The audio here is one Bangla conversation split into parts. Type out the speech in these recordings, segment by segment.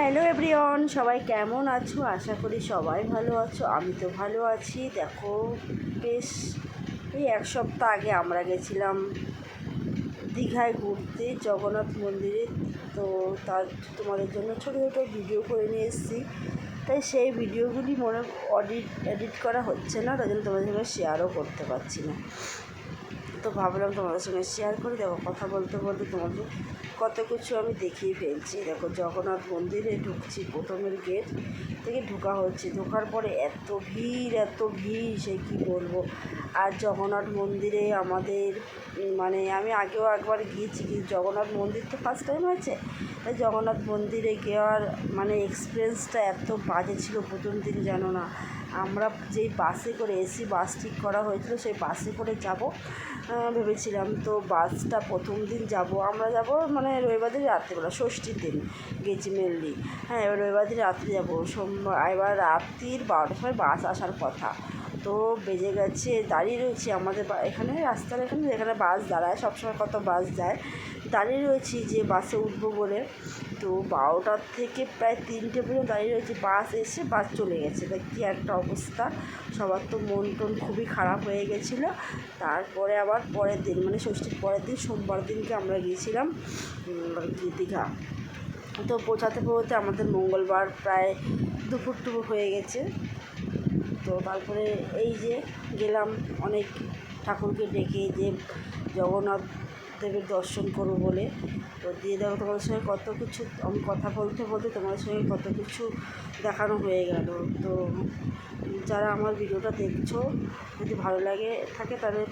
হ্যালো এভরিওয়ান, সবাই কেমন আছো? আশা করি সবাই ভালো আছো, আমি তো ভালো আছি। দেখো, বেশ, এই এক সপ্তাহ আগে আমরা গেছিলাম দীঘায় ঘুরতে, জগন্নাথ মন্দিরে। তো তার, তোমাদের জন্য ছোটো ছোটো ভিডিও করে নিয়ে এসেছি। তাই সেই ভিডিওগুলি মনে অডিট এডিট করা হচ্ছে না, তাই জন্য তোমাদের সঙ্গে শেয়ারও করতে পারছি না। তো ভাবলাম তোমাদের সঙ্গে শেয়ার করি দেখো কথা বলতে বলতে তোমাদের কত কিছু আমি দেখিয়ে ফেলছি। দেখো, জগন্নাথ মন্দিরে ঢুকছি প্রথমের গেট থেকে ঢোকা হচ্ছে। ঢোকার পরে এত ভিড় এত ভিড়, সে কী বলব? আর জগন্নাথ মন্দিরে আমাদের মানে আমি আগেও একবার গিয়েছি, কিন্তু জগন্নাথ মন্দির তো ফার্স্ট টাইম আছে। তাই জগন্নাথ মন্দিরে গিয়েওয়ার মানে এক্সপিরিয়েন্সটা এত বাজে ছিল প্রথম দিন, জানো না? আমরা যেই বাসে করে এসি বাস ঠিক করা হয়েছিল, সেই বাসে করে যাব। ভেবেছিলাম তো বাসটা প্রথম দিন যাব। আমরা যাব মানে রবিবার দিন রাত্রিবেলা ষষ্ঠীর দিন গেছি মেনলি হ্যাঁ এবার রবিবার দিন রাত্রে যাব। সোমবার এবার রাত্রির বারোটার সময় বাস আসার কথা। তো বেজে গেছে দাঁড়িয়ে রয়েছি আমাদের এখানে রাস্তার এখানে যেখানে বাস দাঁড়ায় সবসময় কত বাস যায় দাঁড়িয়ে রয়েছি যে বাসে উঠবো বলে। তো বারোটার থেকে প্রায় তিনটে পর্যন্ত দাঁড়িয়ে রয়েছি বাস এসে বাস চলে গেছে। তা কী একটা অবস্থা সবার তো মন টন খুবই খারাপ হয়ে গেছিল। তারপরে আবার পরের দিন মানে ষষ্ঠীর পরের দিন সোমবার দিনকে আমরা গিয়েছিলাম উম, দীঘা তো পৌঁছাতে পৌঁছাতে আমাদের মঙ্গলবার প্রায় দুপুর টুপুর হয়ে গেছে। তো তারপরে এই যে গেলাম, অনেক ঠাকুরকে ডেকে যে জগন্নাথ দেবের দর্শন করব বলে। তো দিয়ে দেখো, তোমাদের সঙ্গে কত কিছু আমি কথা বলতে বলতে তোমাদের সঙ্গে কত কিছু দেখানো হয়ে গেল। তো যারা আমার ভিডিওটা দেখছ, যদি ভালো লাগে থাকে তাহলে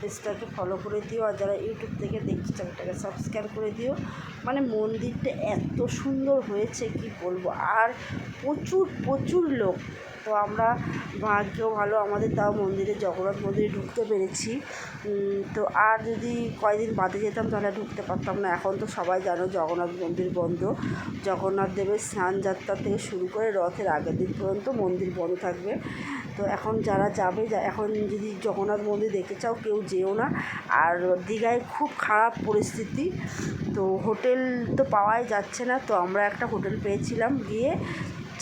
পেজটাকে ফলো করে দিও। আর যারা ইউটিউব থেকে দেখছ, চ্যানেলটাকে সাবস্ক্রাইব করে দিও। মানে মন্দিরটা এত সুন্দর হয়েছে, কি বলব? আর প্রচুর প্রচুর লোক। তো আমরা ভাগ্য ভালো আমাদের তাও মন্দিরে জগন্নাথ মন্দিরে ঢুকতে পেরেছি। তো আর যদি কয়দিন বাদে যেতাম তাহলে ঢুকতে পারতাম না। এখন তো সবাই জানো জগন্নাথ মন্দির বন্ধ। জগন্নাথ দেবের স্নান যাত্রা থেকে শুরু করে রথের আগের দিন পর্যন্ত মন্দির বন্ধ থাকবে। তো এখন যারা যাবে এখন যদি জগন্নাথ মন্দির দেখতে চাও, কেউ যেও না। আর দীঘায় খুব খারাপ পরিস্থিতি। তো হোটেল তো পাওয়াই যাচ্ছে না। তো আমরা একটা হোটেল পেয়েছিলাম গিয়ে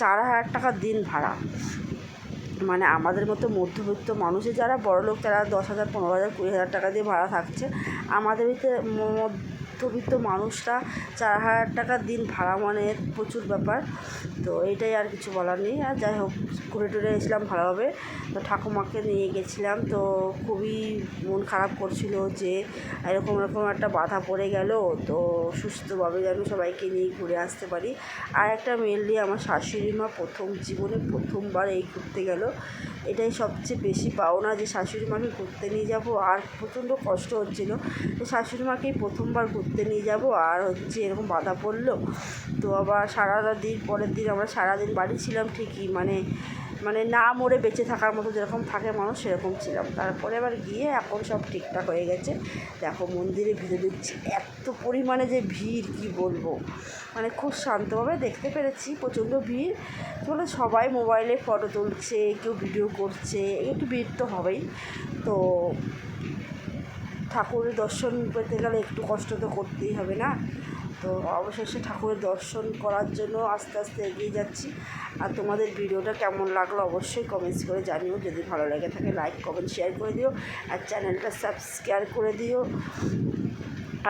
চার হাজার টাকা দিন ভাড়া। মানে আমাদের মতো মধ্যবিত্ত মানুষের যারা বড়লোক, তারা দশ হাজার, পনেরো হাজার, কুড়ি হাজার টাকা দিয়ে ভাড়া থাকছে। আমাদের ভিতরে মধ্যবিত্ত মানুষরা চার হাজার টাকার দিন ভাড়া মানে প্রচুর ব্যাপার। তো এইটাই আর কিছু বলার নেই। আর যাই হোক, ঘুরে টুরে এসেছিলাম ভালোভাবে। তো ঠাকুমাকে নিয়ে গেছিলাম। তো খুবই মন খারাপ করছিল যে এরকম এরকম একটা বাধা পড়ে গেল। তো সুস্থভাবে যেন সবাইকে নিয়ে ঘুরে আসতে পারি। আর একটা মেনলি আমার শাশুড়ি মা প্রথম জীবনে প্রথমবার এই ঘুরতে গেল। এটাই সবচেয়ে বেশি পাওনা যে শাশুড়ি মাকে ঘুরতে নিয়ে যাব। আর প্রচণ্ড কষ্ট হচ্ছিল। তো শাশুড়ি মাকেই প্রথমবার ঘুরতে নিয়ে যাব। আর হচ্ছে এরকম বাধা পড়ল। তো আবার সারাটা দিন, পরের দিন আমরা সারাদিন বাড়ি ছিলাম ঠিকই। মানে মানে না মরে বেঁচে থাকার মতো যেরকম থাকে মানুষ, সেরকম ছিলাম। তারপরে আবার গিয়ে এখন সব ঠিকঠাক হয়ে গেছে। দেখো মন্দিরে ভিড়ে দিচ্ছি এত পরিমাণে যে ভিড়, কি বলব? মানে খুব শান্তভাবে দেখতে পেরেছি, প্রচণ্ড ভিড়। বলে সবাই মোবাইলে ফটো তুলছে, কেউ ভিডিও করছে, একটু ভিড় তো হবেই। তো ঠাকুরের দর্শন পেতে গেলে একটু কষ্ট তো করতেই হবে না? তো অবশেষে ঠাকুরের দর্শন করার জন্য আস্তে আস্তে এগিয়ে যাচ্ছি। আর তোমাদের ভিডিওটা কেমন লাগল অবশ্যই কমেন্টস করে জানিও। যদি ভালো লেগে থাকে লাইক কমেন্ট শেয়ার করে দিও। আর চ্যানেলটা সাবস্ক্রাইব করে দিও।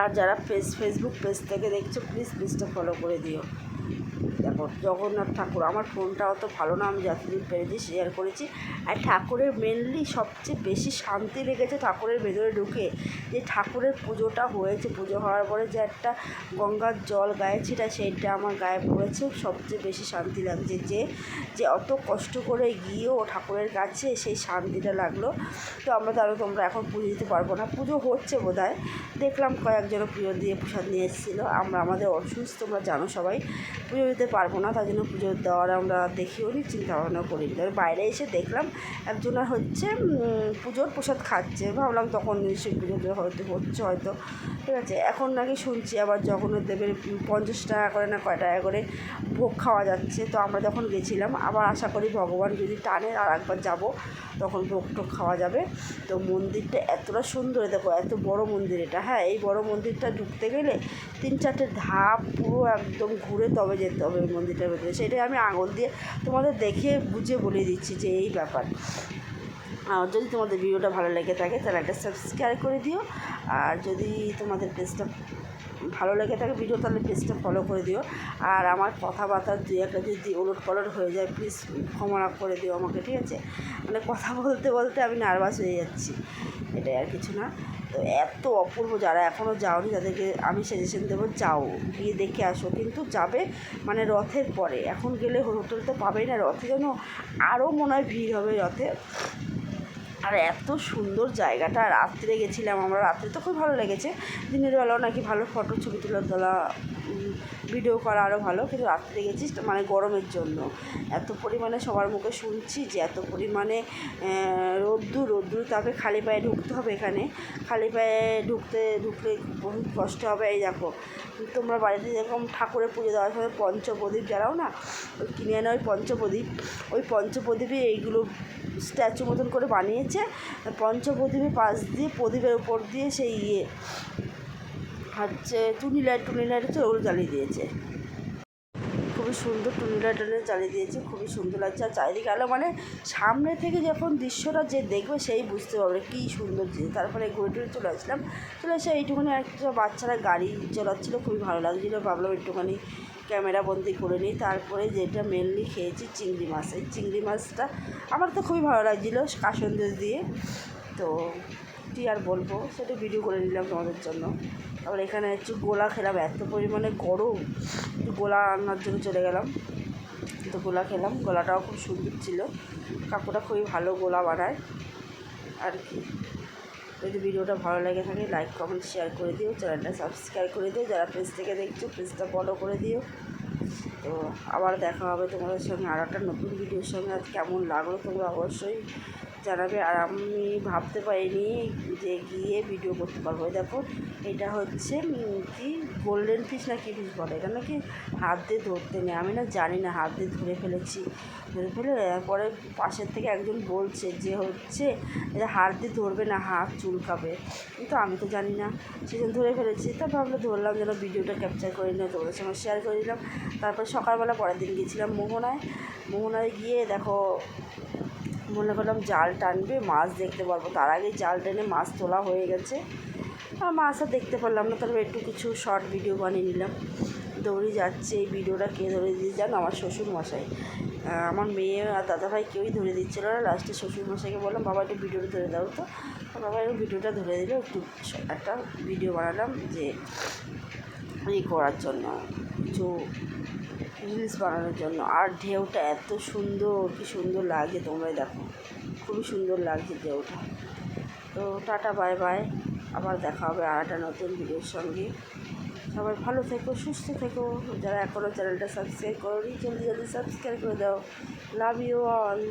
আর যারা পেজ ফেসবুক পেজ থেকে দেখছ প্লিজ পেজটা ফলো করে দিও। দেখো, জগন্নাথ ঠাকুর, আমার ফোনটা অত ভালো না, আমি যতদিন পেরেছি শেয়ার করেছি। আর ঠাকুরের মেনলি সবচেয়ে বেশি শান্তি লেগেছে ঠাকুরের ভেতরে ঢুকে, যে ঠাকুরের পুজোটা হয়েছে। পুজো হওয়ার পরে যে একটা গঙ্গার জল গায়ে ছিটা, সেইটা আমার গায়ে পড়েছে। সবচেয়ে বেশি শান্তি লাগছে যে যে অত কষ্ট করে গিয়েও ঠাকুরের কাছে সেই শান্তিটা লাগল। তো আমরা তাহলে তোমরা এখন পুজো দিতে পারব না। পুজো হচ্ছে বোধ দেখলাম কয়েকজন পুজো দিয়ে প্রসাদ নিয়ে এসেছিল। আমরা, আমাদের অসুস্থ, তোমরা জানো সবাই। পুজো দিতে পারব না, তার জন্য পুজো দেওয়ার আমরা দেখিও নি চিন্তা ভাবনা করি নি বাইরে এসে দেখলাম একজনা হচ্ছে পুজোর প্রসাদ খাচ্ছে। ভাবলাম তখন নিশ্চয়ই পুজো হয়তো হচ্ছে হয়তো। ঠিক আছে, এখন নাকি শুনছি আবার জগন্নাথ দেবের পঞ্চাশ টাকা করে না কয় টাকা করে ভোগ খাওয়া যাচ্ছে। তো আমরা যখন গেছিলাম, আবার আশা করি ভগবান যদি টানে আর একবার যাব, তখন ভোগ টোক খাওয়া যাবে। তো মন্দিরটা এতটা সুন্দর, দেখো এত বড় মন্দির এটা। হ্যাঁ এই বড় মন্দিরটা ঢুকতে গেলে তিন চারটে ধাপ পুরো একদম ঘুরে তবে যেতে হবে। ওই মন্দিরটার ভেতরে। সেটাই আমি আঙুল দিয়ে তোমাদের দেখে বুঝে বলে দিচ্ছি যে এই ব্যাপার। আর যদি তোমাদের ভিডিওটা ভালো লেগে থাকে, তাহলে একটা সাবস্ক্রাইব করে দিও। আর যদি তোমাদের পেজটা ভালো লেগে থাকে ভিডিও, তাহলে পেজটা ফলো করে দিও। আর আমার কথাবার্তা দুই একটা যদি ওলট পালট হয়ে যায় প্লিজ ক্ষমা করে দিও আমাকে, ঠিক আছে? মানে কথা বলতে বলতে আমি নার্ভাস হয়ে যাচ্ছি। এটাই আর কিছু না। তো এত অপূর্ব যারা এখনও যাওনি তাদেরকে আমি সাজেশন দেবো যাও, গিয়ে দেখে আসো। কিন্তু যাবে মানে রথের পরে। এখন গেলে হোটেল তো পাবেই না রথে যেন আরও মনে হয় ভিড় হবে রথে। আর এত সুন্দর জায়গাটা। রাত্রে গেছিলাম আমরা, রাত্রে তো খুব ভালো লেগেছে। দিনের বেলাও নাকি ভালো ফটো ছবি তোলা তোলা ভিডিও করা আরও ভালো, কিন্তু রাত্রে গেছিস মানে গরমের জন্য। এত পরিমাণে সবার মুখে শুনছি যে এত পরিমাণে রোদ্দুর রোদ্দুর তাকে খালি পায়ে ঢুকতে হবে এখানে। খালি পায়ে ঢুকতে, ঢুকলে বহুত কষ্ট হবে, এই দেখো। তোমরা বাড়িতে যেরকম ঠাকুরের পুজো দেওয়ার সময় পঞ্চপ্রদীপ জ্বালাও না? ওই কিনে আনা ওই পঞ্চপ্রদীপ। ওই পঞ্চপ্রদীপে এইগুলো স্ট্যাচু মতন করে বানিয়েছে। পঞ্চপ্রদীপের পাশ দিয়ে প্রদীপের উপর দিয়ে সেই ইয়ে হচ্ছে টুনি লাইট টুনি লাইট হচ্ছে ওগুলো জ্বালিয়ে দিয়েছে। খুবই সুন্দর টুনি লাইট জ্বালিয়ে দিয়েছে, খুবই সুন্দর লাগছে। আর চারিদিকে আলো মানে সামনে থেকে যখন দৃশ্যটা যে দেখবে সেই বুঝতে পারবে কী সুন্দর জিনিস। তারপরে ঘুরে টুরে চলে আসলাম। চলে এসে এইটুকুনি একটা বাচ্চারা গাড়ি চালাচ্ছিলো, খুবই ভালো লাগছিল। ভাবলাম একটুখানি ক্যামেরা বন্দি করে নিই। তারপরে যেটা মেনলি খেয়েছি চিংড়ি মাছ। এই চিংড়ি মাছটা আমার তো খুবই ভালো লাগছিল কাসন্দেশ দিয়ে। তো কী আর বলব? সেটা ভিডিও করে নিলাম তোমাদের জন্য। তারপর এখানে একটু গোলা খেলাম, এত পরিমাণে গরম। একটু গোলা আনার জন্য চলে গেলাম। তো গোলা খেলাম, গোলাটাও খুব সুন্দর ছিল। কাকুটা খুবই ভালো গোলা বানায়। আর কি। যদি ভিডিওটা ভালো লাগে থাকে লাইক কমেন্ট শেয়ার করে দিও। চ্যানেলটা সাবস্ক্রাইব করে দিও। যারা পেজ থেকে দেখছ পেজটা ফলো করে দিও। তো আবার দেখা হবে তোমাদের সঙ্গে আর একটা নতুন ভিডিওর সঙ্গে। আজ কেমন লাগল তোমরা অবশ্যই জানাবে। আর আমি ভাবতে পারিনি যে গিয়ে ভিডিও করতে পারব। দেখো, এটা হচ্ছে কি গোল্ডেন ফিশ না কী ফিশ বলে? এটা নাকি হাত দিয়ে ধরতে নেই। আমি না জানি না, হাত দিয়ে ধরে ফেলেছি। ধরে ফেলে পরে পাশের থেকে একজন বলছে যে হচ্ছে, এটা হাত দিয়ে ধরবে না, হাত চুলকাবে। কিন্তু আমি তো জানি না, সেজন্য ধরে ফেলেছি। তা ভাবলে ধরলাম যেন ভিডিওটা ক্যাপচার করে নিয়ে তোমাদের সঙ্গে শেয়ার করে দিলাম। তারপর সকালবেলা পরের দিন গিয়েছিলাম মোহনায়। মোহনায় গিয়ে দেখো, মনে করলাম জাল টানবে, মাছ দেখতে পারব। তার আগে জাল টেনে মাছ তোলা হয়ে গেছে। আর মাছ আর দেখতে পারলাম না, তারপর একটু কিছু শর্ট ভিডিও বানিয়ে নিলাম। দৌড়ে যাচ্ছে, এই ভিডিওটা কে ধরে দিয়ে যান আমার শ্বশুর মশাই আমার মেয়ে আর দাদাভাই কেউই ধরে দিচ্ছিল না। লাস্টে শ্বশুর মশাইকে বললাম, বাবা, একটু ভিডিওটা ধরে দাও তো। বাবা একটু ভিডিওটা ধরে দিল, একটু একটা ভিডিও বানালাম যে ই করার জন্য কিছু রিলস বানানোর জন্য। আর ঢেউটা এত সুন্দর, কি সুন্দর লাগে তোমরা দেখো। খুবই সুন্দর লাগছে ঢেউটা। তো টাটা, বাই বাই। আবার দেখা হবে আর একটা নতুন ভিডিওর সঙ্গে। সবাই ভালো থেকো, সুস্থ থেকো। যারা এখনও চ্যানেলটা সাবস্ক্রাইব করো জলদি জলদি সাবস্ক্রাইব করে দাও। Love you all